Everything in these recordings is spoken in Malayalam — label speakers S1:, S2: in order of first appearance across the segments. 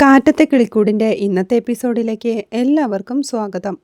S1: കാറ്റത്തെ കിളിക്കൂടിന്റെ ഇന്നത്തെ എപ്പിസോഡിലേക്ക് എല്ലാവർക്കും സ്വാഗതം.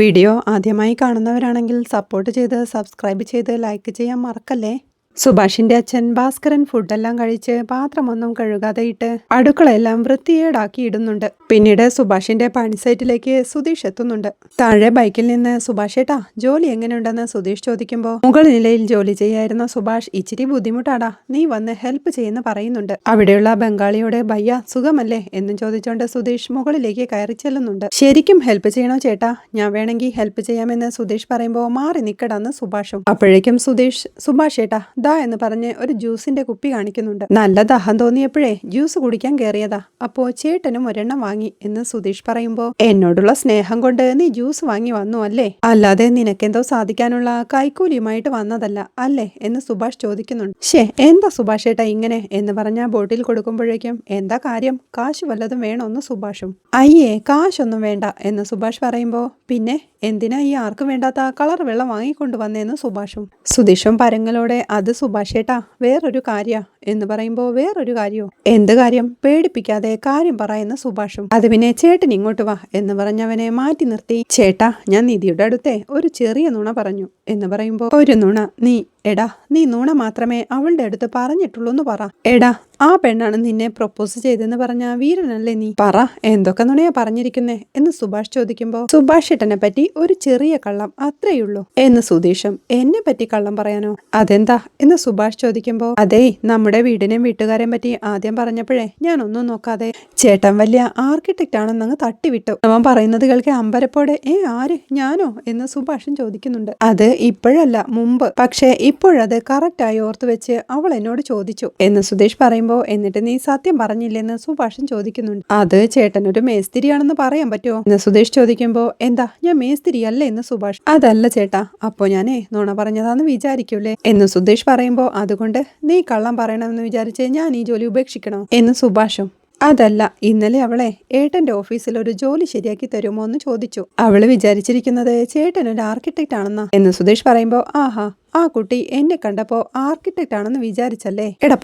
S1: വീഡിയോ ആദ്യമായി കാണുന്നവരാണെങ്കിൽ സപ്പോർട്ട് ചെയ്ത് സബ്സ്ക്രൈബ് ചെയ്ത് ലൈക്ക് ചെയ്യാൻ മറക്കല്ലേ? സുഭാഷിന്റെ അച്ഛൻ ഭാസ്കരൻ ഫുഡെല്ലാം കഴിച്ച് പാത്രമൊന്നും കഴുകാതെ ഇട്ട് അടുക്കളയെല്ലാം വൃത്തിയേടാക്കി ഇടുന്നുണ്ട് പിന്നീട് സുഭാഷിന്റെ പണിസൈറ്റിലേക്ക് സുധീഷ് എത്തുന്നുണ്ട്. താഴെ ബൈക്കിൽ നിന്ന് സുഭാഷേട്ടാ ജോലി എങ്ങനെയുണ്ടെന്ന്? സുധീഷ് ചോദിക്കുമ്പോൾ മുകൾ നിലയിൽ ജോലി ചെയ്യായിരുന്ന സുഭാഷ് ഇച്ചിരി ബുദ്ധിമുട്ടാടാ നീ വന്ന് ഹെൽപ്പ് ചെയ്യുന്ന പറയുന്നുണ്ട്. അവിടെയുള്ള ബംഗാളിയോട് ഭയ്യ സുഖമല്ലേ? എന്നും ചോദിച്ചുകൊണ്ട് സുധീഷ് മുകളിലേക്ക് കയറി ചെല്ലുന്നുണ്ട്. ശരിക്കും ഹെൽപ്പ് ചെയ്യണോ ചേട്ടാ? ഞാൻ വേണമെങ്കിൽ ഹെൽപ്പ് ചെയ്യാമെന്ന് സുധീഷ് പറയുമ്പോൾ മാറി നിക്കടാന്ന് സുഭാഷും. അപ്പോഴേക്കും സുധീഷ് സുഭാഷ് ഏട്ടാ ദാ എന്ന് പറഞ്ഞ് ഒരു ജ്യൂസിന്റെ കുപ്പി കാണിക്കുന്നുണ്ട്. നല്ല ദാഹം തോന്നിയപ്പോഴേ ജ്യൂസ് കുടിക്കാൻ കയറിയതാ അപ്പോ ചേട്ടനും ഒരെണ്ണം വാങ്ങി എന്ന് സുധീഷ് പറയുമ്പോ എന്നോടുള്ള സ്നേഹം കൊണ്ട് നീ ജ്യൂസ് വാങ്ങി വന്നു അല്ലേ? അല്ലാതെ നിനക്കെന്തോ സാധിക്കാനുള്ള കൈക്കൂലിയുമായിട്ട് വന്നതല്ല അല്ലേ? എന്ന് സുഭാഷ് ചോദിക്കുന്നുണ്ട്. ഷേ എന്താ സുഭാഷ് ഏട്ടാ ഇങ്ങനെ? എന്ന് പറഞ്ഞ ബോട്ടിൽ കൊടുക്കുമ്പോഴേക്കും എന്താ കാര്യം? കാശ് വല്ലതും വേണോന്ന് സുഭാഷും അയ്യേ കാശൊന്നും വേണ്ട. എന്ന് സുഭാഷ് പറയുമ്പോ പിന്നെ എന്തിനാ ഈ ആർക്കും വേണ്ടാത്ത ആ കളർ വെള്ളം വാങ്ങിക്കൊണ്ട് വന്നേന്ന് സുഭാഷും. സുധീഷും പരങ്ങളോടെ അത് സുഭാഷേട്ടാ വേറൊരു കാര്യ എന്ന് പറയുമ്പോൾ വേറൊരു കാര്യോ? എന്ത് കാര്യം? പേടിപ്പിക്കാതെ കാര്യം പറയുന്ന സുഭാഷും. അത് പിന്നെ ചേട്ടൻ ഇങ്ങോട്ട് വാ എന്ന് പറഞ്ഞവനെ മാറ്റി നിർത്തി. ചേട്ടാ ഞാൻ നിധിയുടെ അടുത്തെ ഒരു ചെറിയ നുണ പറഞ്ഞു എന്ന് പറയുമ്പോൾ ഒരു നുണ നീ എടാ നീ നൂണ മാത്രമേ അവളുടെ അടുത്ത് പറഞ്ഞിട്ടുള്ളൂ എന്ന് പറ. എടാ ആ പെണ്ണാണ് നിന്നെ പ്രൊപ്പോസ് ചെയ്തെന്ന് പറഞ്ഞ വീരനല്ലേ നീ? പറ എന്തൊക്കെ നുണയാ പറഞ്ഞിരിക്കുന്നേ? എന്ന് സുഭാഷ് ചോദിക്കുമ്പോ സുഭാഷ് ഏട്ടനെ പറ്റി ഒരു ചെറിയ കള്ളം അത്രയുള്ളൂ എന്ന് സുധീഷും എന്നെ പറ്റി കള്ളം പറയാനോ? അതെന്താ? എന്ന് സുഭാഷ് ചോദിക്കുമ്പോ അതേ നമ്മുടെ വീടിനെയും വീട്ടുകാരെയും പറ്റി ആദ്യം പറഞ്ഞപ്പോഴേ ഞാൻ ഒന്നും നോക്കാതെ ചേട്ടൻ വലിയ ആർക്കിടെക്റ്റ് ആണെന്നങ്ങ് തട്ടിവിട്ടു. അവൻ പറയുന്നത് കേൾക്കെ അമ്പരപ്പോടെ ഏ ആര്? ഞാനോ? എന്ന് സുഭാഷും ചോദിക്കുന്നുണ്ട്. അത് ഇപ്പോഴല്ല മുമ്പ്. പക്ഷേ ഇപ്പോഴത് കറക്റ്റായി ഓർത്തു വെച്ച് അവൾ എന്നോട് ചോദിച്ചു. എന്ന് സുധീഷ് പറയുമ്പോൾ എന്നിട്ട് നീ സത്യം പറഞ്ഞില്ലെന്ന് സുഭാഷൻ ചോദിക്കുന്നുണ്ട്. അത് ചേട്ടനൊരു മേസ്തിരിയാണെന്ന് പറയാൻ പറ്റുമോ എന്ന് സുധീഷ് ചോദിക്കുമ്പോൾ എന്താ ഞാൻ മേസ്തിരി അല്ല എന്ന് സുഭാഷ് അതല്ല ചേട്ടാ അപ്പോ ഞാനേ നുണ പറഞ്ഞതാന്ന് വിചാരിക്കൂലേ? എന്ന് സുധീഷ് പറയുമ്പോൾ അതുകൊണ്ട് നീ കള്ളം പറയണമെന്ന് വിചാരിച്ച് ഞാൻ ഈ ജോലി ഉപേക്ഷിക്കണോ? എന്ന് സുഭാഷും അതല്ല ഇന്നലെ അവളെ ഏട്ടന്റെ ഓഫീസിൽ ഒരു ജോലി ശരിയാക്കി തരുമോ എന്ന് ചോദിച്ചു. അവൾ വിചാരിച്ചിരിക്കുന്നത് ചേട്ടൻ ഒരു ആർക്കിടെക്റ്റ് ആണെന്നാ എന്ന് സുധീഷ് പറയുമ്പോ ആഹാ ആ കുട്ടി എന്നെ കണ്ടപ്പോ ആർക്കിടെക്റ്റ് ആണെന്ന് വിചാരിച്ചല്ലേ? എടാ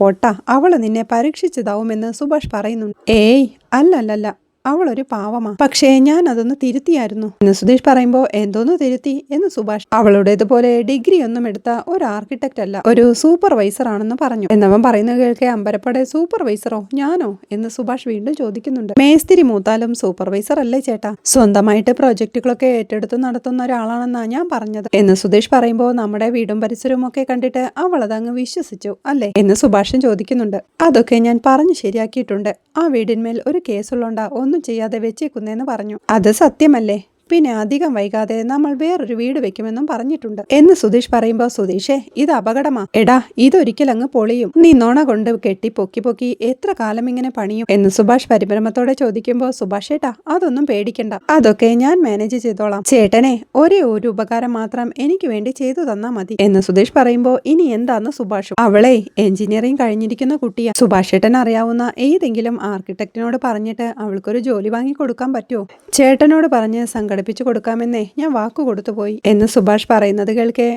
S1: അവൾ നിന്നെ പരീക്ഷിച്ചതാവുമെന്ന് സുഭാഷ് പറയുന്നു. ഏയ് അല്ലല്ലല്ല. അവളൊരു പാവമാ. പക്ഷേ ഞാൻ അതൊന്ന് തിരുത്തിയായിരുന്നു. എന്ന് സുധീഷ് പറയുമ്പോ എന്തോന്ന് തിരുത്തി? എന്ന് സുഭാഷ് അവളുടേതുപോലെ ഡിഗ്രി ഒന്നും എടുത്ത ഒരു ആർക്കിടെക്റ്റ് അല്ല ഒരു സൂപ്പർവൈസർ ആണെന്ന് പറഞ്ഞു. എന്നവൻ പറയുന്നത് കേൾക്കെ അമ്പരപ്പടെ സൂപ്പർവൈസറോ ഞാനോ? എന്ന് സുഭാഷ് വീണ്ടും ചോദിക്കുന്നുണ്ട്. മേസ്തിരി മൂത്താലും സൂപ്പർവൈസർ അല്ലേ ചേട്ടാ? സ്വന്തമായിട്ട് പ്രോജക്റ്റുകളൊക്കെ ഏറ്റെടുത്ത് നടത്തുന്ന ഒരാളാണെന്നാ ഞാൻ പറഞ്ഞത്. എന്ന് സുധീഷ് പറയുമ്പോ നമ്മുടെ വീടും പരിസരവും ഒക്കെ കണ്ടിട്ട് അവൾ അതങ്ങ് വിശ്വസിച്ചു അല്ലേ? എന്ന് സുഭാഷൻ ചോദിക്കുന്നുണ്ട്. അതൊക്കെ ഞാൻ പറഞ്ഞു ശരിയാക്കിയിട്ടുണ്ട്. ആ വീടിന്മേൽ ഒരു കേസുള്ളോണ്ടാ ഒന്നും ചെയ്യാതെ വെച്ചേക്കുന്നേന്ന് പറഞ്ഞു. അത് സത്യമല്ലേ? പിന്നെ അധികം വൈകാതെ നമ്മൾ വേറൊരു വീട് വെക്കുമെന്നും പറഞ്ഞിട്ടുണ്ട്. എന്ന് സുധീഷ് പറയുമ്പോ സുധീഷേ ഇത് അപകടമാ. എടാ ഇതൊരിക്കൽ അങ്ങ് പൊളിയും. നീ നോണ കൊണ്ട് കെട്ടി പൊക്കി പൊക്കി എത്ര കാലം ഇങ്ങനെ പണിയും? എന്ന് സുഭാഷ് പരിഭ്രമത്തോടെ ചോദിക്കുമ്പോ സുഭാഷ് ഏട്ടാ അതൊന്നും പേടിക്കണ്ട. അതൊക്കെ ഞാൻ മാനേജ് ചെയ്തോളാം. ചേട്ടനെ ഒരേ ഒരു ഉപകാരം മാത്രം എനിക്ക് വേണ്ടി ചെയ്തു തന്നാ മതി. എന്ന് സുധീഷ് പറയുമ്പോ ഇനി എന്താന്ന് സുഭാഷ്? അവളെ എഞ്ചിനീയറിംഗ് കഴിഞ്ഞിരിക്കുന്ന കുട്ടിയാ. സുഭാഷ് ഏട്ടൻ അറിയാവുന്ന ഏതെങ്കിലും ആർക്കിടെക്റ്റിനോട് പറഞ്ഞിട്ട് അവൾക്കൊരു ജോലി വാങ്ങി കൊടുക്കാൻ പറ്റുമോ ചേട്ടനോട് പറഞ്ഞ് സംഘടിപ്പിച്ചു കൊടുക്കാമെന്നേ ഞാൻ വാക്കു കൊടുത്തു പോയി. എന്ന് സുഭാഷ് പറയുന്നത് കേൾക്കേ?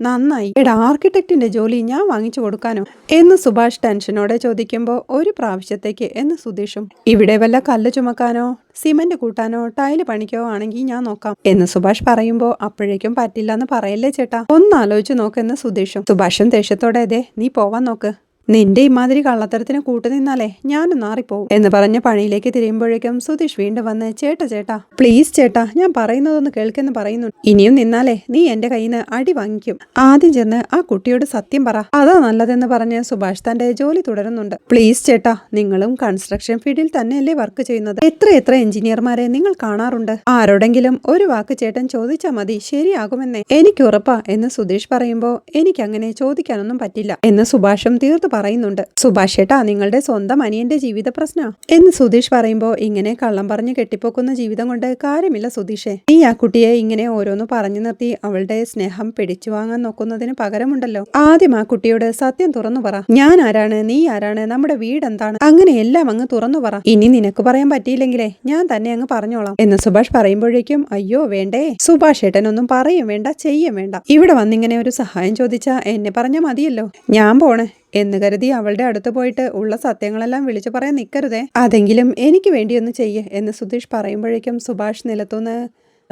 S1: നന്നായി. എടാ ആർക്കിടെക്റ്റിന്റെ ജോലി ഞാൻ വാങ്ങിച്ചു കൊടുക്കാനോ? എന്ന് സുഭാഷ് ടെൻഷനോടെ ചോദിക്കുമ്പോൾ ഒരു പ്രാവശ്യത്തേക്ക് എന്ന് സുധീഷും ഇവിടെ വല്ല കല്ല് ചുമക്കാനോ സിമന്റ് കൂട്ടാനോ ടൈൽ പണിക്കോ ആണെങ്കിൽ ഞാൻ നോക്കാം. എന്ന് സുഭാഷ് പറയുമ്പോൾ അപ്പോഴേക്കും പറ്റില്ല എന്ന് പറയല്ലേ ചേട്ടാ. ഒന്ന് ആലോചിച്ച് നോക്കെന്ന് സുധീഷും സുഭാഷും ദേഷ്യത്തോടെ അതെ നീ പോവാൻ നോക്ക്. നിന്റെ ഇമാതിരി കള്ളത്തരത്തിന് കൂട്ടുനിന്നാലേ ഞാനും മാറിപ്പോവും എന്ന് പറഞ്ഞ് പണിയിലേക്ക് തിരിയുമ്പോഴേക്കും സുധീഷ് വീണ്ടും വന്ന് ചേട്ട ചേട്ടാ പ്ലീസ് ചേട്ടാ ഞാൻ പറയുന്നതൊന്ന് കേൾക്കെന്ന് പറയുന്നു ഇനിയും നിന്നാലേ നീ എന്റെ കയ്യിൽ നിന്ന് അടി വാങ്ങിക്കും. ആദ്യം ചെന്ന് ആ കുട്ടിയോട് സത്യം പറ. അതാ നല്ലതെന്ന് പറഞ്ഞ് സുഭാഷ് തന്റെ ജോലി തുടരുന്നുണ്ട്. പ്ലീസ് ചേട്ടാ നിങ്ങളും കൺസ്ട്രക്ഷൻ ഫീൽഡിൽ തന്നെയല്ലേ വർക്ക് ചെയ്യുന്നത്. എത്ര എത്ര എഞ്ചിനീയർമാരെ നിങ്ങൾ കാണാറുണ്ട്? ആരോടെങ്കിലും ഒരു വാക്ക് ചേട്ടൻ ചോദിച്ചാൽ മതി ശരിയാകുമെന്നേ. എനിക്ക് ഉറപ്പാ എന്ന് സുധീഷ് പറയുമ്പോ എനിക്ക് അങ്ങനെ ചോദിക്കാനൊന്നും പറ്റില്ല എന്ന് സുഭാഷും തീർത്തു പറയുന്നുണ്ട്. സുഭാഷ് ഏട്ടാ നിങ്ങളുടെ സ്വന്തം അനിയന്റെ ജീവിത പ്രശ്ന? എന്ന് സുധീഷ് പറയുമ്പോ ഇങ്ങനെ കള്ളം പറഞ്ഞ് കെട്ടിപ്പോക്കുന്ന ജീവിതം കൊണ്ട് കാര്യമില്ല സുധീഷേ. നീ ആ കുട്ടിയെ ഇങ്ങനെ ഓരോന്ന് പറഞ്ഞു നിർത്തി അവളുടെ സ്നേഹം പിടിച്ചു വാങ്ങാൻ നോക്കുന്നതിന് പകരമുണ്ടല്ലോ. ആദ്യം ആ കുട്ടിയോട് സത്യം തുറന്നു പറ. ഞാൻ ആരാണ്? നീ ആരാണ്? നമ്മുടെ വീട് എന്താണ്? അങ്ങനെ എല്ലാം അങ്ങ് തുറന്നു പറ. ഇനി നിനക്ക് പറയാൻ പറ്റിയില്ലെങ്കിലേ ഞാൻ തന്നെ അങ്ങ് പറഞ്ഞോളാം. എന്ന് സുഭാഷ് പറയുമ്പോഴേക്കും അയ്യോ വേണ്ടേ. സുഭാഷ് ഏട്ടനൊന്നും പറയും വേണ്ട ചെയ്യും വേണ്ട. ഇവിടെ വന്നിങ്ങനെ ഒരു സഹായം ചോദിച്ചാ എന്നെ പറഞ്ഞാൽ മതിയല്ലോ. ഞാൻ പോണേ. എന്ന് കരുതി അവളുടെ അടുത്ത് പോയിട്ട് ഉള്ള സത്യങ്ങളെല്ലാം വിളിച്ചു പറയാൻ നിൽക്കരുതേ അതെങ്കിലും എനിക്ക് വേണ്ടി ഒന്ന് ചെയ്യേ എന്ന് സുധീഷ് പറയുമ്പോഴേക്കും സുഭാഷ് നിലത്തുനിന്ന്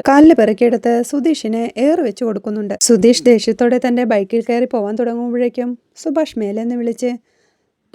S1: കാലിൽ പെറുക്കിയെടുത്ത് സുധീഷിനെ ഏർ വെച്ച് കൊടുക്കുന്നുണ്ട്. സുധീഷ് ദേഷ്യത്തോടെ തന്റെ ബൈക്കിൽ കയറി പോവാൻ തുടങ്ങുമ്പോഴേക്കും സുഭാഷ് മേലെന്ന് വിളിച്ച്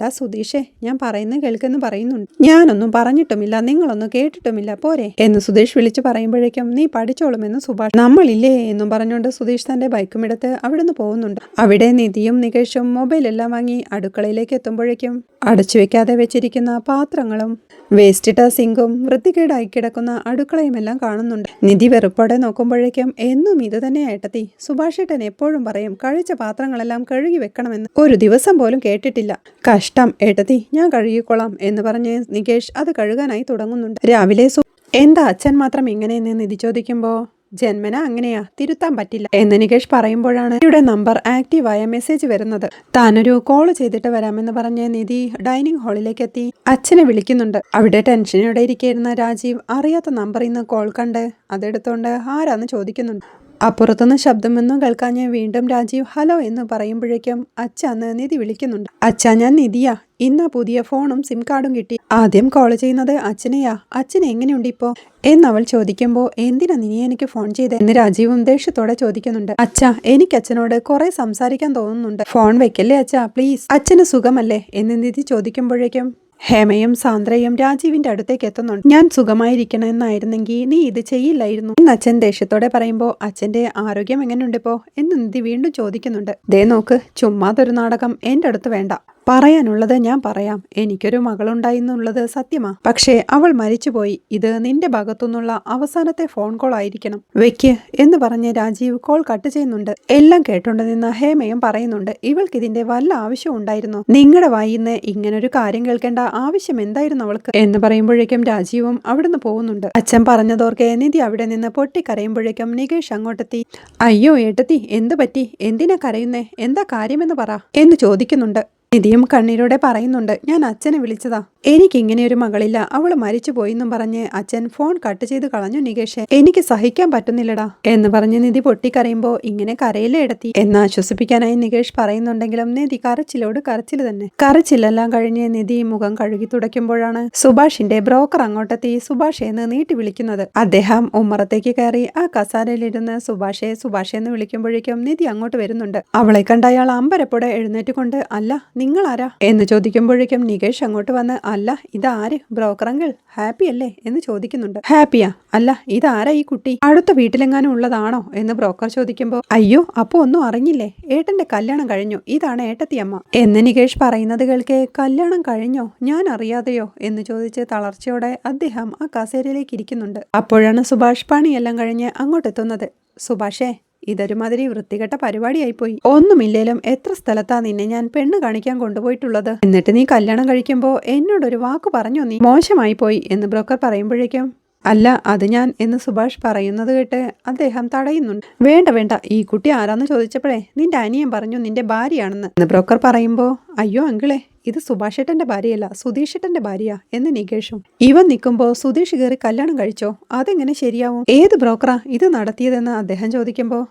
S1: ഡാ സുധീഷേ ഞാൻ പറയുന്ന കേൾക്കെന്ന് പറയുന്നുണ്ട്. ഞാനൊന്നും പറഞ്ഞിട്ടുമില്ല നിങ്ങളൊന്നും കേട്ടിട്ടുമില്ല പോരെ. എന്ന് സുധീഷ് വിളിച്ചു പറയുമ്പോഴേക്കും നീ പഠിച്ചോളുമെന്ന് സുഭാഷ്. നമ്മളില്ലേ എന്നും പറഞ്ഞുകൊണ്ട് സുധീഷ് തന്റെ ബൈക്കും എടുത്ത് അവിടുന്ന് പോകുന്നുണ്ട്. അവിടെ നിധിയും നികേഷും മൊബൈലെല്ലാം വാങ്ങി അടുക്കളയിലേക്ക് എത്തുമ്പോഴേക്കും അടച്ചു വെക്കാതെ വെച്ചിരിക്കുന്ന പാത്രങ്ങളും വേസ്റ്റിട്ട സിങ്കും വൃത്തികേടായി കിടക്കുന്ന അടുക്കളയുമെല്ലാം കാണുന്നുണ്ട്. നിധി വെറുപ്പോടെ നോക്കുമ്പോഴേക്കും എന്നും ഇത് തന്നെ ഏട്ടത്തി. സുഭാഷേട്ടൻ എപ്പോഴും പറയും കഴിച്ച പാത്രങ്ങളെല്ലാം കഴുകി വെക്കണമെന്ന്. ഒരു ദിവസം പോലും കേട്ടിട്ടില്ല. കഷ്ടം ഏട്ടത്തി ഞാൻ കഴുകിക്കൊള്ളാം എന്ന് പറഞ്ഞ് നികേഷ് അത് കഴുകാനായി തുടങ്ങുന്നുണ്ട്. രാവിലെ എന്താ അച്ഛൻ മാത്രം ഇങ്ങനെയെന്ന് നിധി ചോദിക്കുമ്പോൾ ജന്മന അങ്ങനെയാ തിരുത്താൻ പറ്റില്ല. എന്ന് നികേഷ് പറയുമ്പോഴാണ് നിധിയുടെ നമ്പർ ആക്റ്റീവായ മെസ്സേജ് വരുന്നത്. താനൊരു കോൾ ചെയ്തിട്ട് വരാമെന്ന് പറഞ്ഞ് നിധി ഡൈനിങ് ഹാളിലേക്ക് എത്തി അച്ഛനെ വിളിക്കുന്നുണ്ട്. അവിടെ ടെൻഷനോടെ ഇരിക്കുന്ന രാജീവ്. അറിയാത്ത നമ്പറിൽ നിന്ന് കോൾ കണ്ട് അതെടുത്തോണ്ട് ആരാന്ന് ചോദിക്കുന്നുണ്ട്. അപ്പുറത്തുനിന്ന് ശബ്ദമൊന്നും ഞാൻ വീണ്ടും രാജീവ് ഹലോ എന്ന് പറയുമ്പോഴേക്കും അച്ഛന്ന് നിധി വിളിക്കുന്നുണ്ട്. അച്ഛ ഞാൻ നിധിയാ. ഇന്ന് പുതിയ ഫോണും സിം കാർഡും കിട്ടി. ആദ്യം കോൾ ചെയ്യുന്നത് അച്ഛനെയാ. അച്ഛൻ എങ്ങനെയുണ്ട് ഇപ്പോ? എന്ന് അവൾ ചോദിക്കുമ്പോൾ എന്തിനാ നീ എനിക്ക് ഫോൺ ചെയ്തേ? എന്ന് രാജീവും ദേഷ്യത്തോടെ ചോദിക്കുന്നുണ്ട്. അച്ഛ എനിക്ക് അച്ഛനോട് കുറെ സംസാരിക്കാൻ തോന്നുന്നുണ്ട്. ഫോൺ വെക്കല്ലേ അച്ഛ പ്ലീസ്? അച്ഛന് സുഖമല്ലേ? എന്ന് നിധി ചോദിക്കുമ്പോഴേക്കും ഹേമയും സാന്ദ്രയും രാജീവിന്റെ അടുത്തേക്ക് എത്തുന്നുണ്ട്. ഞാൻ സുഖമായിരിക്കണമെന്നായിരുന്നെങ്കിൽ നീ ഇത് ചെയ്യില്ലായിരുന്നു. എന്ന് അച്ഛൻ ദേഷ്യത്തോടെ പറയുമ്പോൾ അച്ഛന്റെ ആരോഗ്യം എങ്ങനെയുണ്ട് ഇപ്പോ? എന്ന് നിധി വീണ്ടും ചോദിക്കുന്നുണ്ട്. ദേ നോക്ക് ചുമ്മാതൊരു നാടകം എന്റെ അടുത്ത് വേണ്ട. പറയാനുള്ളത് ഞാൻ പറയാം. എനിക്കൊരു മകളുണ്ടായിരുന്നുള്ളത് സത്യമാ. പക്ഷേ അവൾ മരിച്ചുപോയി. ഇത് നിന്റെ ഭാഗത്തുനിന്നുള്ള അവസാനത്തെ ഫോൺ കോൾ ആയിരിക്കണം. വെക്ക് എന്ന് പറഞ്ഞ് രാജീവ് കോൾ കട്ട് ചെയ്യുന്നുണ്ട്. എല്ലാം കേട്ടോണ്ട് നിന്ന ഹേമയും പറയുന്നുണ്ട് ഇവൾക്ക് ഇതിന്റെ വല്ല ആവശ്യം ഉണ്ടായിരുന്നു? നിങ്ങളുടെ വായിന്ന് ഇങ്ങനൊരു കാര്യം കേൾക്കേണ്ട ആവശ്യം എന്തായിരുന്നു അവൾക്ക്? എന്ന് പറയുമ്പോഴേക്കും രാജീവും അവിടുന്ന് പോകുന്നുണ്ട്. അച്ഛൻ പറഞ്ഞതോർക്കെ നിധി അവിടെ നിന്ന് പൊട്ടിക്കരയുമ്പോഴേക്കും നികേഷ് അങ്ങോട്ടെത്തി. അയ്യോ ഏട്ടത്തി എന്ത് പറ്റി? എന്തിനാ കരയുന്നേ? എന്താ കാര്യമെന്ന് പറ എന്ന് ചോദിക്കുന്നുണ്ട്. നിധിയും കണ്ണീരോടെ പറയുന്നുണ്ട് ഞാൻ അച്ഛനെ വിളിച്ചതാ. എനിക്ക് ഇങ്ങനെ ഒരു മകളില്ല. അവൾ മരിച്ചു പോയിന്നും പറഞ്ഞ് അച്ഛൻ ഫോൺ കട്ട് ചെയ്ത് കളഞ്ഞു നികേഷ് എനിക്ക് സഹിക്കാൻ പറ്റുന്നില്ലടാ എന്ന് പറഞ്ഞ് നിധി പൊട്ടിക്കരയുമ്പോ ഇങ്ങനെ കരയിലെ ഇടത്തി. എന്ന് ആശ്വസിപ്പിക്കാനായി നികേഷ് പറയുന്നുണ്ടെങ്കിലും നിധി കരച്ചിലോട് കരച്ചിൽ തന്നെ. കരച്ചിലെല്ലാം കഴിഞ്ഞ് നിധി മുഖം കഴുകി തുടയ്ക്കുമ്പോഴാണ് സുഭാഷിന്റെ ബ്രോക്കർ അങ്ങോട്ടെത്തി സുഭാഷ് എന്ന് നീട്ടി വിളിക്കുന്നത്. അദ്ദേഹം ഉമ്മറത്തേക്ക് കയറി ആ കസാരയിലിരുന്ന് സുഭാഷെ സുഭാഷ് എന്ന് വിളിക്കുമ്പോഴേക്കും നിധി അങ്ങോട്ട് വരുന്നുണ്ട്. അവളെ കണ്ട അയാൾ അമ്പരപ്പോടെ എഴുന്നേറ്റുകൊണ്ട് അല്ല നിങ്ങൾ ആരാ എന്ന് ചോദിക്കുമ്പോഴേക്കും നികേഷ് അങ്ങോട്ട് വന്ന് അല്ല ഇതാര്? ബ്രോക്കറങ്കിൾ ഹാപ്പി അല്ലേ? എന്ന് ചോദിക്കുന്നുണ്ട്. ഹാപ്പിയാ? അല്ല ഇതാരാ ഈ കുട്ടി? അടുത്ത വീട്ടിലെങ്ങാനും ഉള്ളതാണോ? എന്ന് ബ്രോക്കർ ചോദിക്കുമ്പോൾ അയ്യോ അപ്പോൾ ഒന്നും അറിഞ്ഞില്ലേ? ഏട്ടന്റെ കല്യാണം കഴിഞ്ഞു. ഇതാണ് ഏട്ടത്തിയമ്മ. എന്ന് നികേഷ് പറയുന്നത് കേൾക്കെ കല്യാണം കഴിഞ്ഞോ? ഞാൻ അറിയാതെയോ? എന്ന് ചോദിച്ച് തളർച്ചയോടെ അദ്ദേഹം ആ കസേരയിലേക്ക് ഇരിക്കുന്നുണ്ട്. അപ്പോഴാണ് സുഭാഷ് പാണിയെല്ലാം കഴിഞ്ഞ് അങ്ങോട്ടെത്തുന്നത്. സുഭാഷേ ഇതൊരുമാതിരി വൃത്തികെട്ട പരിപാടിയായിപ്പോയി. ഒന്നുമില്ലേലും എത്ര സ്ഥലത്താ നിന്നെ ഞാൻ പെണ്ണ് കാണിക്കാൻ കൊണ്ടുപോയിട്ടുള്ളത്? എന്നിട്ട് നീ കല്യാണം കഴിക്കുമ്പോ എന്നോടൊരു വാക്ക് പറഞ്ഞു നീ? മോശമായി പോയി എന്ന് ബ്രോക്കർ പറയുമ്പോഴേക്കും അല്ല അത് ഞാൻ എന്ന് സുഭാഷ് പറയുന്നത് കേട്ട് അദ്ദേഹം തടയുന്നുണ്ട്. വേണ്ട വേണ്ട ഈ കുട്ടി ആരാന്ന് ചോദിച്ചപ്പോഴേ നിന്റെ അനിയൻ പറഞ്ഞു നിന്റെ ഭാര്യയാണെന്ന് എന്ന് ബ്രോക്കർ പറയുമ്പോ അയ്യോ അങ്കിളെ ഇത് സുഭാഷേട്ടന്റെ ഭാര്യയല്ല സുധീഷേട്ടന്റെ ഭാര്യ എന്ന് നികേഷും. ഇവൻ നിൽക്കുമ്പോ സുധീഷ് കയറി കല്യാണം കഴിച്ചോ? അതെങ്ങനെ ശരിയാവും? ഏത് ബ്രോക്കറാ ഇത് നടത്തിയതെന്ന് അദ്ദേഹം ചോദിക്കുമ്പോ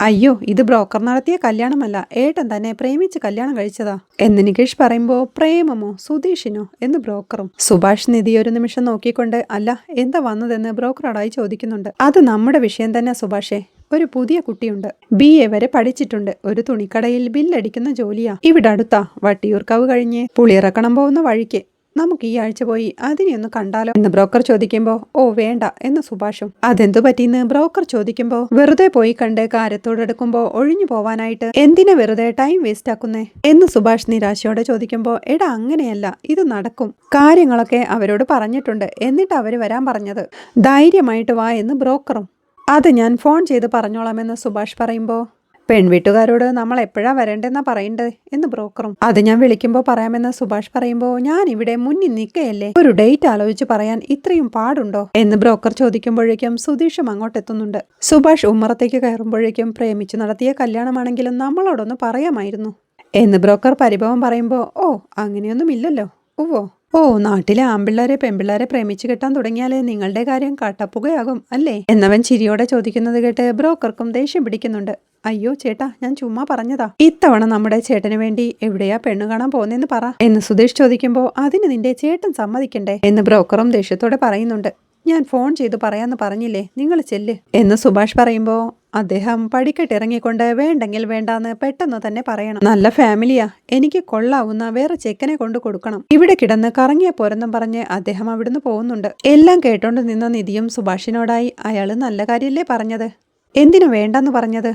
S1: അയ്യോ ഇത് ബ്രോക്കർ നടത്തിയ കല്യാണമല്ല. ഏട്ടൻ തന്നെ പ്രേമിച്ച് കല്യാണം കഴിച്ചതാ. എന്ന് നികേഷ് പറയുമ്പോ പ്രേമമോ സുധീഷിനോ എന്ന് ബ്രോക്കറും. സുഭാഷ് നിധി ഒരു നിമിഷം നോക്കിക്കൊണ്ട് അല്ല എന്താ വന്നതെന്ന് ബ്രോക്കറോടായി ചോദിക്കുന്നുണ്ട്. അത് നമ്മുടെ വിഷയം തന്നെ സുഭാഷേ. ഒരു പുതിയ കുട്ടിയുണ്ട്. ബി എ വരെ പഠിച്ചിട്ടുണ്ട്. ഒരു തുണിക്കടയിൽ ബില്ലടിക്കുന്ന ജോലിയാ. ഇവിടെ അടുത്താ വട്ടിയൂർക്കാവ് കഴിഞ്ഞ്. പുളിയിറക്കണം പോകുന്ന വഴിക്ക്. നമുക്ക് ഈ ആഴ്ച പോയി അതിനെ ഒന്ന് കണ്ടാലോ എന്ന് ബ്രോക്കർ ചോദിക്കുമ്പോ ഓ വേണ്ട എന്ന് സുഭാഷും. അതെന്തു പറ്റിന്ന് ബ്രോക്കർ ചോദിക്കുമ്പോ വെറുതെ പോയി കണ്ട് കാര്യത്തോടെടുക്കുമ്പോ ഒഴിഞ്ഞു പോവാനായിട്ട് എന്തിനാ വെറുതെ ടൈം വേസ്റ്റ് ആക്കുന്നേ? എന്ന് സുഭാഷ് നിരാശയോടെ ചോദിക്കുമ്പോ എടാ അങ്ങനെയല്ല ഇത് നടക്കും. കാര്യങ്ങളൊക്കെ അവരോട് പറഞ്ഞിട്ടുണ്ട്. എന്നിട്ട് അവർ വരാൻ പറഞ്ഞത്. ധൈര്യമായിട്ട് വാ എന്ന് ബ്രോക്കറും. അത് ഞാൻ ഫോൺ ചെയ്ത് പറഞ്ഞോളാമെന്ന് സുഭാഷ് പറയുമ്പോൾ പെൺവീട്ടുകാരോട് നമ്മൾ എപ്പോഴാ വരേണ്ടെന്നാ പറയണ്ടേ? എന്ന് ബ്രോക്കറും. അത് ഞാൻ വിളിക്കുമ്പോൾ പറയാമെന്ന് സുഭാഷ് പറയുമ്പോൾ ഞാൻ ഇവിടെ മുന്നിൽ നിൽക്കയല്ലേ? ഒരു ഡേറ്റ് ആലോചിച്ച് പറയാൻ ഇത്രയും പാടുണ്ടോ? എന്ന് ബ്രോക്കർ ചോദിക്കുമ്പോഴേക്കും സുധീഷും അങ്ങോട്ടെത്തുന്നുണ്ട്. സുഭാഷ് ഉമ്മറത്തേക്ക് കയറുമ്പോഴേക്കും പ്രേമിച്ചു നടത്തിയ കല്യാണമാണെങ്കിലും നമ്മളോടൊന്ന് പറയാമായിരുന്നു. എന്ന് ബ്രോക്കർ പരിഭവം പറയുമ്പോൾ ഓ അങ്ങനെയൊന്നും ഇല്ലല്ലോ ഉവ്വോ. ഓ നാട്ടിലെ ആമ്പിള്ളേരെ പെമ്പിള്ളേരെ പ്രേമിച്ചു കെട്ടാൻ തുടങ്ങിയാലേ നിങ്ങളുടെ കാര്യം കാട്ടപ്പുകയാകും അല്ലേ? എന്നവൻ ചിരിയോടെ ചോദിക്കുന്നത് കേട്ട് ബ്രോക്കർക്കും ദേഷ്യം പിടിക്കുന്നുണ്ട്. അയ്യോ ചേട്ടാ ഞാൻ ചുമ്മാ പറഞ്ഞതാ. ഇത്തവണ നമ്മുടെ ചേട്ടന് വേണ്ടി എവിടെയാ പെണ്ണു കാണാൻ പോന്നെന്ന് പറ. എന്ന് സുധീഷ് ചോദിക്കുമ്പോ അതിന് നിന്റെ ചേട്ടൻ സമ്മതിക്കണ്ടേ? എന്ന് ബ്രോക്കറും ദേഷ്യത്തോടെ പറയുന്നുണ്ട്. ഞാൻ ഫോൺ ചെയ്തു പറയാന്ന് പറഞ്ഞില്ലേ നിങ്ങൾ ചെല്ല്. എന്ന് സുഭാഷ് പറയുമ്പോൾ അദ്ദേഹം പടിക്കെട്ടിറങ്ങിക്കൊണ്ട് വേണ്ടെങ്കിൽ വേണ്ടാന്ന് പെട്ടെന്ന് തന്നെ പറയണം. നല്ല ഫാമിലിയാ. എനിക്ക് കൊള്ളാവുന്ന വേറെ ചെക്കനെ കൊണ്ട് കൊടുക്കണം. ഇവിടെ കിടന്ന് കറങ്ങിയ പോരെന്നും പറഞ്ഞ് അദ്ദേഹം അവിടുന്ന് പോകുന്നുണ്ട്. എല്ലാം കേട്ടോണ്ട് നിന്ന നിധിയും സുഭാഷിനോടായി അയാൾ നല്ല കാര്യല്ലേ പറഞ്ഞത്? എന്തിനു വേണ്ടെന്ന് പറഞ്ഞത്?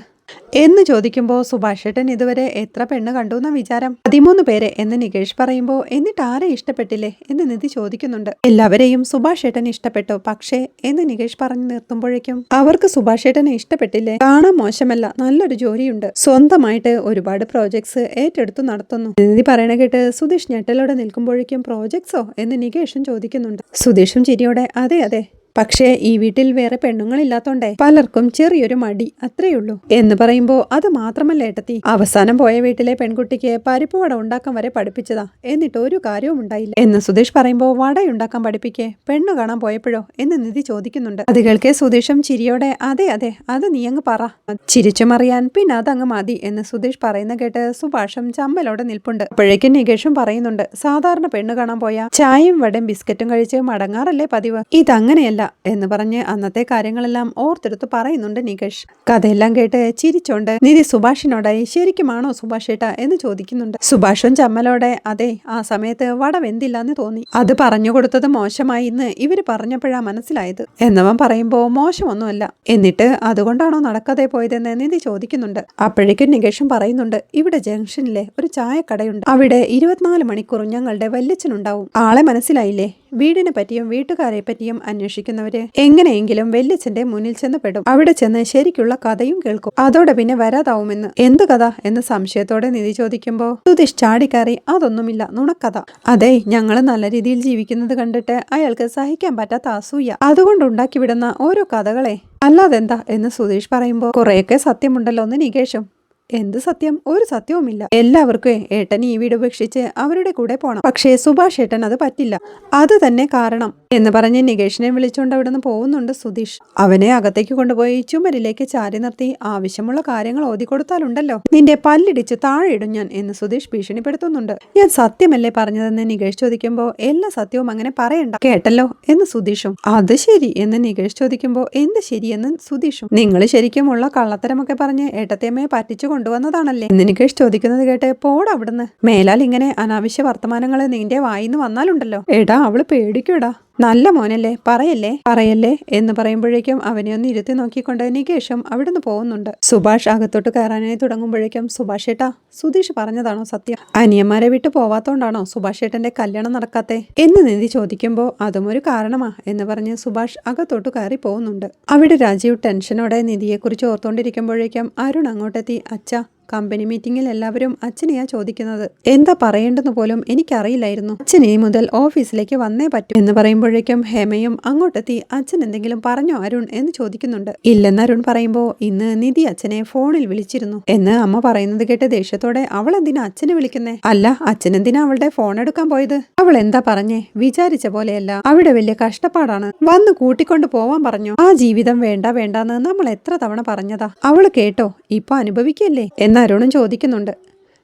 S1: എന്ന് ചോദിക്കുമ്പോൾ സുഭാഷേട്ടൻ ഇതുവരെ എത്ര പെണ്ണ് കണ്ടു എന്ന വിചാരം? പതിമൂന്ന് പേരെ എന്ന് നികേഷ് പറയുമ്പോൾ എന്നിട്ട് ആരെ ഇഷ്ടപ്പെട്ടില്ലേ? എന്ന് നിധി ചോദിക്കുന്നുണ്ട്. എല്ലാവരെയും സുഭാഷേട്ടൻ ഇഷ്ടപ്പെട്ടു പക്ഷേ എന്ന് നികേഷ് പറഞ്ഞു നിർത്തുമ്പോഴേക്കും അവർക്ക് സുഭാഷേട്ടനെ ഇഷ്ടപ്പെട്ടില്ലേ? കാണാൻ മോശമല്ല നല്ലൊരു ജോലിയുണ്ട്. സ്വന്തമായിട്ട് ഒരുപാട് പ്രോജക്ട്സ് ഏറ്റെടുത്തു നടത്തുന്നു. നിധി പറയണ കേട്ട് സുധീഷ് ഞെട്ടലോടെ നിൽക്കുമ്പോഴേക്കും പ്രോജക്ട്സോ? എന്ന് നികേഷും ചോദിക്കുന്നുണ്ട്. സുധീഷും ചിരിയോടെ അതെ അതെ പക്ഷേ ഈ വീട്ടിൽ വേറെ പെണ്ണുങ്ങളില്ലാത്തോണ്ടേ പലർക്കും ചെറിയൊരു മടി അത്രയുള്ളൂ. എന്ന് പറയുമ്പോൾ അത് മാത്രമല്ല ഏട്ടത്തി. അവസാനം പോയ വീട്ടിലെ പെൺകുട്ടിക്ക് പരിപ്പ് വട ഉണ്ടാക്കാൻ വരെ പഠിപ്പിച്ചതാ. എന്നിട്ട് ഒരു കാര്യവും ഉണ്ടായില്ല. എന്ന് സുധീഷ് പറയുമ്പോ വടയുണ്ടാക്കാൻ പഠിപ്പിക്കേ. പെണ്ണു കാണാൻ പോയപ്പോഴോ എന്ന് നിധി ചോദിക്കുന്നുണ്ട്. അത് കേൾക്കെ സുധീഷും ചിരിയോടെ അതെ അതെ അത് നീ അങ്ങ് പറ. ചിരിച്ചുമറിയാൻ പിന്നെ അതങ്ങ് മതി. എന്ന് സുധീഷ് പറയുന്ന കേട്ട് സുഭാഷും ചമ്മലോടെ നിൽപ്പുണ്ട്. അപ്പോഴേക്കും നികേഷും പറയുന്നുണ്ട് സാധാരണ പെണ്ണു കാണാൻ പോയ ചായയും വടയും ബിസ്ക്കറ്റും കഴിച്ച് മടങ്ങാറല്ലേ പതിവ്. ഇതങ്ങനെയല്ല എന്ന് പറഞ്ഞ് അന്നത്തെ കാര്യങ്ങളെല്ലാം ഓർത്തെടുത്ത് പറയുന്നുണ്ട് നികേഷ്. കഥയെല്ലാം കേട്ട് ചിരിച്ചോണ്ട് നിധി സുഭാഷിനോടായി ശരിക്കുമാണോ സുഭാഷ് ഏട്ടാ എന്ന് ചോദിക്കുന്നുണ്ട്. സുഭാഷും ചമ്മലോടെ അതെ ആ സമയത്ത് വട വെന്തില്ലാന്ന് തോന്നി. അത് പറഞ്ഞു കൊടുത്തത് മോശമായി എന്ന് ഇവർ പറഞ്ഞപ്പോഴാ മനസ്സിലായത്. എന്നവൻ പറയുമ്പോ മോശമൊന്നുമല്ല. എന്നിട്ട് അതുകൊണ്ടാണോ നടക്കാതെ പോയതെന്ന് നിധി ചോദിക്കുന്നുണ്ട്. അപ്പോഴേക്കും നികേഷും പറയുന്നുണ്ട് ഇവിടെ ജംഗ്ഷനിലെ ഒരു ചായക്കടയുണ്ട്. അവിടെ ഇരുപത്തിനാല് മണിക്കൂർ ഞങ്ങളുടെ വല്യച്ഛനുണ്ടാവും. ആളെ മനസ്സിലായില്ലേ? വീടിനെ പറ്റിയും വീട്ടുകാരെ പറ്റിയും അന്വേഷിക്കുന്നവര് എങ്ങനെയെങ്കിലും വല്യച്ഛന്റെ മുന്നിൽ ചെന്ന് പെടും അവിടെ ചെന്ന് ശരിക്കുള്ള കഥയും കേൾക്കും. അതോടെ പിന്നെ വരാതാവുമെന്ന്. എന്ത് കഥ എന്ന് സംശയത്തോടെ നിധി ചോദിക്കുമ്പോ സുധീഷ് ചാടിക്കയറി. അതൊന്നുമില്ല. നുണക്കഥ. അതെ ഞങ്ങൾ നല്ല രീതിയിൽ ജീവിക്കുന്നത് കണ്ടിട്ട് അയാൾക്ക് സഹിക്കാൻ പറ്റാത്ത അസൂയ. അതുകൊണ്ട് ഉണ്ടാക്കി വിടുന്ന ഓരോ കഥകളെ. അല്ലാതെന്താ? എന്ന് സുധീഷ് പറയുമ്പോ കുറെയൊക്കെ സത്യമുണ്ടല്ലോ. എന്ന് നികേഷും എന്ത് സത്യം? ഒരു സത്യവുമില്ല. എല്ലാവർക്കും ഏട്ടൻ ഈ വീട് ഉപേക്ഷിച്ച് അവരുടെ കൂടെ പോണം. പക്ഷേ സുഭാഷ് ഏട്ടൻ അത് പറ്റില്ല. അത് തന്നെ കാരണം എന്ന് പറഞ്ഞ് നികേഷിനെ വിളിച്ചുകൊണ്ട് അവിടെ നിന്ന് പോകുന്നുണ്ട് സുധീഷ്. അവനെ അകത്തേക്ക് കൊണ്ടുപോയി ചുമരിലേക്ക് ചാരി നിർത്തി ആവശ്യമുള്ള കാര്യങ്ങൾ ഓതി കൊടുത്താലുണ്ടല്ലോ നിന്റെ പല്ലിടിച്ച് താഴെ ഇടും ഞാൻ എന്ന് സുധീഷ് ഭീഷണിപ്പെടുത്തുന്നുണ്ട്. ഞാൻ സത്യമല്ലേ പറഞ്ഞതെന്ന് നികേഷ് ചോദിക്കുമ്പോൾ എല്ലാ സത്യവും അങ്ങനെ പറയണ്ട. കേട്ടല്ലോ? എന്ന് സുധീഷും. അത് ശരി എന്ന് നികേഷ് ചോദിക്കുമ്പോൾ എന്ത് ശരിയെന്ന് സുധീഷും. നിങ്ങൾ ശരിക്കുമുള്ള കള്ളത്തരമൊക്കെ പറഞ്ഞ് ഏട്ടത്തേമ്മയെ പറ്റിച്ചു കൊണ്ടുവന്നതാണല്ലേ? എന്ന് നികേഷ് ചോദിക്കുന്നത് കേട്ട് പോടാ അവിടുന്ന്. മേലാൽ ഇങ്ങനെ അനാവശ്യ വർത്തമാനങ്ങൾ നിന്റെ വായിന്ന് വന്നാലുണ്ടല്ലോ. എടാ അവൾ പേടിക്കൂടാ. നല്ല മോനല്ലേ പറയല്ലേ പറയല്ലേ എന്ന് പറയുമ്പോഴേക്കും അവനെ ഒന്ന് ഇരുത്തി നോക്കിക്കൊണ്ട് നികേഷും അവിടുന്ന് പോകുന്നുണ്ട്. സുഭാഷ് അകത്തോട്ട് കയറാനായി തുടങ്ങുമ്പോഴേക്കും സുഭാഷ് ഏട്ടാ സുധീഷ് പറഞ്ഞതാണോ സത്യം? അനിയന്മാരെ വിട്ടു പോവാത്തോണ്ടാണോ സുഭാഷ് ഏട്ടന്റെ കല്യാണം നടക്കാത്തെ? എന്ന് നിധി ചോദിക്കുമ്പോ അതും ഒരു കാരണമാ എന്ന് പറഞ്ഞ് സുഭാഷ് അകത്തോട്ട് കയറി പോകുന്നുണ്ട്. അവിടെ രാജീവ് ടെൻഷനോടെ നിധിയെക്കുറിച്ച് ഓർത്തോണ്ടിരിക്കുമ്പോഴേക്കും അരുൺ അങ്ങോട്ടെത്തി അച്ഛ കമ്പനി മീറ്റിംഗിൽ എല്ലാവരും അച്ഛനെയാ ചോദിക്കുന്നത്. എന്താ പറയേണ്ടെന്ന് പോലും എനിക്കറിയില്ലായിരുന്നു. അച്ഛൻ മുതൽ ഓഫീസിലേക്ക് വന്നേ പറ്റും എന്ന് പറയുമ്പോഴേക്കും ഹേമയും അങ്ങോട്ടെത്തി അച്ഛൻ എന്തെങ്കിലും പറഞ്ഞോ അരുൺ എന്ന് ചോദിക്കുന്നുണ്ട്. ഇല്ലെന്ന് അരുൺ പറയുമ്പോൾ ഇന്ന് നിധി അച്ഛനെ ഫോണിൽ വിളിച്ചിരുന്നു. എന്ന് അമ്മ പറയുന്നത് കേട്ട് ദേഷ്യത്തോടെ അവൾ എന്തിനാ അച്ഛനെ വിളിക്കുന്നേ? അല്ല അച്ഛൻ എന്തിനാ അവളുടെ ഫോൺ എടുക്കാൻ പോയത്? അവൾ എന്താ പറഞ്ഞേ? വിചാരിച്ച പോലെയല്ല. അവിടെ വലിയ കഷ്ടപ്പാടാണ്. വന്ന് കൂട്ടിക്കൊണ്ട് പോവാൻ പറഞ്ഞു? ആ ജീവിതം വേണ്ട വേണ്ടാന്ന് നമ്മൾ എത്ര തവണ പറഞ്ഞതാ? അവൾ കേട്ടോ ഇപ്പൊ അനുഭവിക്കല്ലേ? എന്ന് അരുണും ചോദിക്കുന്നുണ്ട്.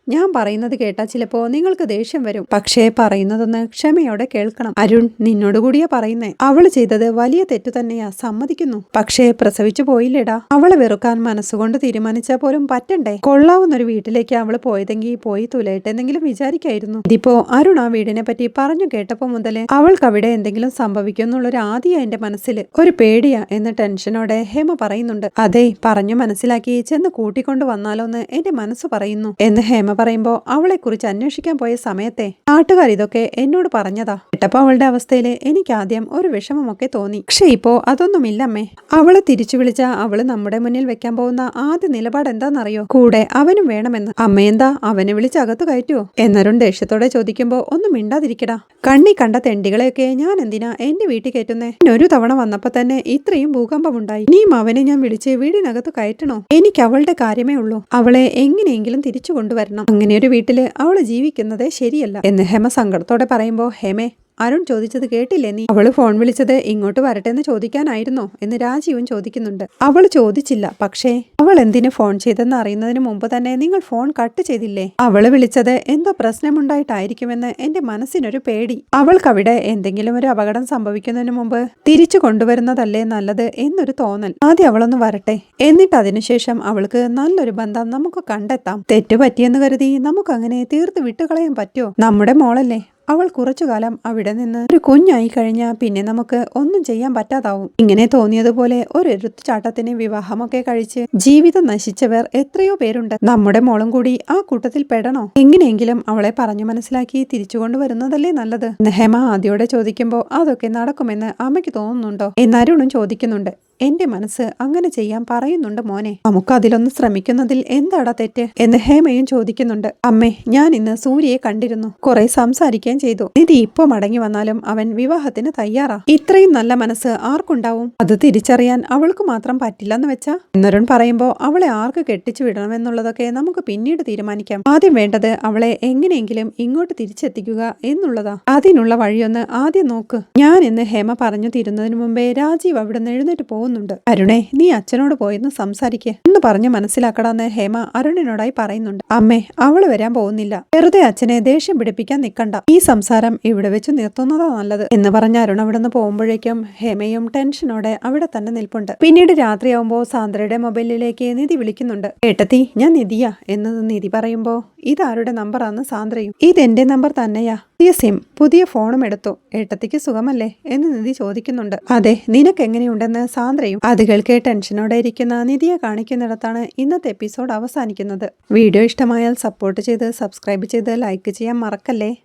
S1: ഞാൻ പറയുന്നത് കേട്ടാ ചിലപ്പോ നിങ്ങൾക്ക് ദേഷ്യം വരും. പക്ഷേ പറയുന്നതൊന്ന് ക്ഷമയോടെ കേൾക്കണം. അരുൺ നിന്നോട് കൂടിയാ പറയുന്നേ. അവൾ ചെയ്തത് വലിയ തെറ്റു തന്നെയാ. സമ്മതിക്കുന്നു. പക്ഷേ പ്രസവിച്ചു പോയില്ലേടാ. അവളെ വെറുക്കാൻ മനസ്സുകൊണ്ട് തീരുമാനിച്ചാൽ പോലും പറ്റണ്ടേ? കൊള്ളാവുന്നൊരു വീട്ടിലേക്ക് അവൾ പോയതെങ്കിൽ പോയി തുലയട്ടെന്നെങ്കിലും വിചാരിക്കായിരുന്നു. ഇതിപ്പോ അരുൺ ആ വീടിനെ പറ്റി പറഞ്ഞു കേട്ടപ്പോ മുതലേ അവൾക്ക് അവിടെ എന്തെങ്കിലും സംഭവിക്കുമെന്നുള്ളൊരു ആദ്യ എന്റെ മനസ്സിൽ ഒരു പേടിയാ എന്ന ടെൻഷനോടെ ഹേമ പറയുന്നുണ്ട്. അതെ പറഞ്ഞു മനസ്സിലാക്കി ചെന്ന് കൂട്ടിക്കൊണ്ടു വന്നാലോന്ന് എന്റെ മനസ്സ് പറയുന്നു എന്ന് ഹേമ പറയുമ്പോ അവളെക്കുറിച്ച് അന്വേഷിക്കാൻ പോയ സമയത്തെ നാട്ടുകാർ ഇതൊക്കെ എന്നോട് പറഞ്ഞതാ. കേട്ടപ്പോ അവളുടെ അവസ്ഥയിൽ എനിക്ക് ആദ്യം ഒരു വിഷമമൊക്കെ തോന്നി. പക്ഷേ ഇപ്പോ അതൊന്നുമില്ലമ്മേ. അവളെ തിരിച്ചു വിളിച്ച അവൾ നമ്മുടെ മുന്നിൽ വെക്കാൻ പോകുന്ന ആദ്യ നിലപാട് എന്താണെന്നറിയോ കൂടെ അവനും വേണമെന്ന്. അമ്മയെന്താ അവനെ വിളിച്ച് അകത്ത് കയറ്റുവോ? എന്നരുൺ ദേഷ്യത്തോടെ ചോദിക്കുമ്പോ ഒന്നും മിണ്ടാതിരിക്കടാ. കണ്ണി കണ്ട തെണ്ടികളെയൊക്കെ ഞാൻ എന്തിനാ എന്റെ വീട്ടിൽ കയറ്റുന്നേ? ഒരു തവണ വന്നപ്പോ തന്നെ ഇത്രയും ഭൂകമ്പം ഉണ്ടായി. ഇനിയും അവനെ ഞാൻ വിളിച്ച് വീടിനകത്ത് കയറ്റണോ? എനിക്ക് അവളുടെ കാര്യമേ ഉള്ളൂ. അവളെ എങ്ങനെയെങ്കിലും തിരിച്ചു കൊണ്ടുവരണം. അങ്ങനെ ഒരു വീട്ടിൽ അവൾ ജീവിക്കുന്നതേ ശരിയല്ല എന്ന് ഹെമ സങ്കടത്തോടെ പറയുമ്പോ ഹെമേ അരുൺ ചോദിച്ചത് കേട്ടില്ലേ നീ? അവൾ ഫോൺ വിളിച്ചത് ഇങ്ങോട്ട് വരട്ടെ എന്ന് ചോദിക്കാനായിരുന്നോ എന്ന് രാജീവും ചോദിക്കുന്നുണ്ട്. അവൾ ചോദിച്ചില്ല. പക്ഷേ അവൾ എന്തിനു ഫോൺ ചെയ്തെന്ന് അറിയുന്നതിന് മുമ്പ് തന്നെ നിങ്ങൾ ഫോൺ കട്ട് ചെയ്തില്ലേ? അവൾ വിളിച്ചത് എന്തോ പ്രശ്നമുണ്ടായിട്ടായിരിക്കുമെന്ന് എന്റെ മനസ്സിനൊരു പേടി. അവൾക്കവിടെ എന്തെങ്കിലും ഒരു അപകടം സംഭവിക്കുന്നതിന് മുമ്പ് തിരിച്ചു കൊണ്ടുവരുന്നതല്ലേ നല്ലത് എന്നൊരു തോന്നൽ. ആദ്യം അവളൊന്ന് വരട്ടെ. എന്നിട്ട് അതിനുശേഷം അവൾക്ക് നല്ലൊരു ബന്ധം നമുക്ക് കണ്ടെത്താം. തെറ്റ് പറ്റിയെന്ന് കരുതി നമുക്ക് അങ്ങനെ തീർത്ത് വിട്ടുകളയാൻ പറ്റുമോ? നമ്മുടെ മോളല്ലേ. അവൾ കുറച്ചുകാലം അവിടെ നിന്ന് ഒരു കുഞ്ഞായി കഴിഞ്ഞാൽ പിന്നെ നമുക്ക് ഒന്നും ചെയ്യാൻ പറ്റാതാവും. ഇങ്ങനെ തോന്നിയതുപോലെ ഒരു എഴുത്തുചാട്ടത്തിന് വിവാഹമൊക്കെ കഴിച്ച് ജീവിതം നശിച്ചവർ എത്രയോ പേരുണ്ട്. നമ്മുടെ മോളും കൂടി ആ കൂട്ടത്തിൽ പെടണോ? എങ്ങനെയെങ്കിലും അവളെ പറഞ്ഞു മനസ്സിലാക്കി തിരിച്ചു കൊണ്ടുവരുന്നതല്ലേ നല്ലത്? നെഹമ ഹെമ ആദ്യോടെ ചോദിക്കുമ്പോൾ അതൊക്കെ നടക്കുമെന്ന് അമ്മയ്ക്ക് തോന്നുന്നുണ്ടോ? എന്നാരുണും ചോദിക്കുന്നുണ്ട്. എന്റെ മനസ്സ് അങ്ങനെ ചെയ്യാൻ പറയുന്നുണ്ട് മോനെ. നമുക്ക് അതിലൊന്ന് ശ്രമിക്കുന്നതിൽ എന്താടാ തെറ്റ്? എന്ന് ഹേമയും ചോദിക്കുന്നുണ്ട്. അമ്മേ ഞാൻ ഇന്ന് സൂര്യയെ കണ്ടിരുന്നു. കുറെ സംസാരിക്കുകയും ചെയ്തു. നിധി ഇപ്പൊ മടങ്ങി വന്നാലും അവൻ വിവാഹത്തിന് തയ്യാറാ. ഇത്രയും നല്ല മനസ്സ് ആർക്കുണ്ടാവും? അത് തിരിച്ചറിയാൻ അവൾക്ക് മാത്രം പറ്റില്ലെന്ന് വെച്ചാ? എന്നരുൺ പറയുമ്പോ അവളെ ആർക്ക് കെട്ടിച്ചു വിടണമെന്നുള്ളതൊക്കെ നമുക്ക് പിന്നീട് തീരുമാനിക്കാം. ആദ്യം വേണ്ടത് അവളെ എങ്ങനെയെങ്കിലും ഇങ്ങോട്ട് തിരിച്ചെത്തിക്കുക എന്നുള്ളതാ. അതിനുള്ള വഴിയൊന്ന് ആദ്യം നോക്ക്. ഞാൻ എന്ന് ഹേമ പറഞ്ഞു തീരുന്നതിന് മുമ്പേ രാജീവ് അവിടെ നിന്ന് എഴുന്നേറ്റ് പോകുന്നുണ്ട്. അരുണേ നീ അച്ഛനോട് പോയെന്ന് സംസാരിക്കുക എന്ന് പറഞ്ഞ് മനസ്സിലാക്കടാന്ന് ഹേമ അരുണിനോടായി പറയുന്നുണ്ട്. അമ്മേ അവൾ വരാൻ പോകുന്നില്ല. വെറുതെ അച്ഛനെ ദേഷ്യം പിടിപ്പിക്കാൻ നിൽക്കണ്ട ഈ സംസാരം ഇവിടെ വെച്ച് നിർത്തുന്നതാ നല്ലത്. എന്ന് പറഞ്ഞ അരുൺ അവിടെ നിന്ന് പോകുമ്പോഴേക്കും ഹേമയും ടെൻഷനോടെ അവിടെ തന്നെ നിൽപ്പുണ്ട്. പിന്നീട് രാത്രിയാവുമ്പോൾ സാന്ദ്രയുടെ മൊബൈലിലേക്ക് നിധി വിളിക്കുന്നുണ്ട്. കേട്ടത്തി ഞാൻ നിധിയാ എന്ന് നിധി പറയുമ്പോ ഇതാരുടെ നമ്പറാന്ന് സാന്ദ്രയും. ഇതെന്റെ നമ്പർ തന്നെയാ. പുതിയ സിം പുതിയ ഫോണും എടുത്തു. ഏട്ടത്തിക്ക് സുഖമല്ലേ? എന്ന് നിധി ചോദിക്കുന്നുണ്ട്. അതെ നിനക്ക് എങ്ങനെയുണ്ടെന്ന് സാന്ദ്രയും. അത് കേൾക്കെ ടെൻഷനോടെ ഇരിക്കുന്ന നിധിയെ കാണിക്കുന്നിടത്താണ് ഇന്നത്തെ എപ്പിസോഡ് അവസാനിക്കുന്നത്. വീഡിയോ ഇഷ്ടമായാൽ സപ്പോർട്ട് ചെയ്ത് സബ്സ്ക്രൈബ് ചെയ്ത് ലൈക്ക് ചെയ്യാൻ മറക്കല്ലേ?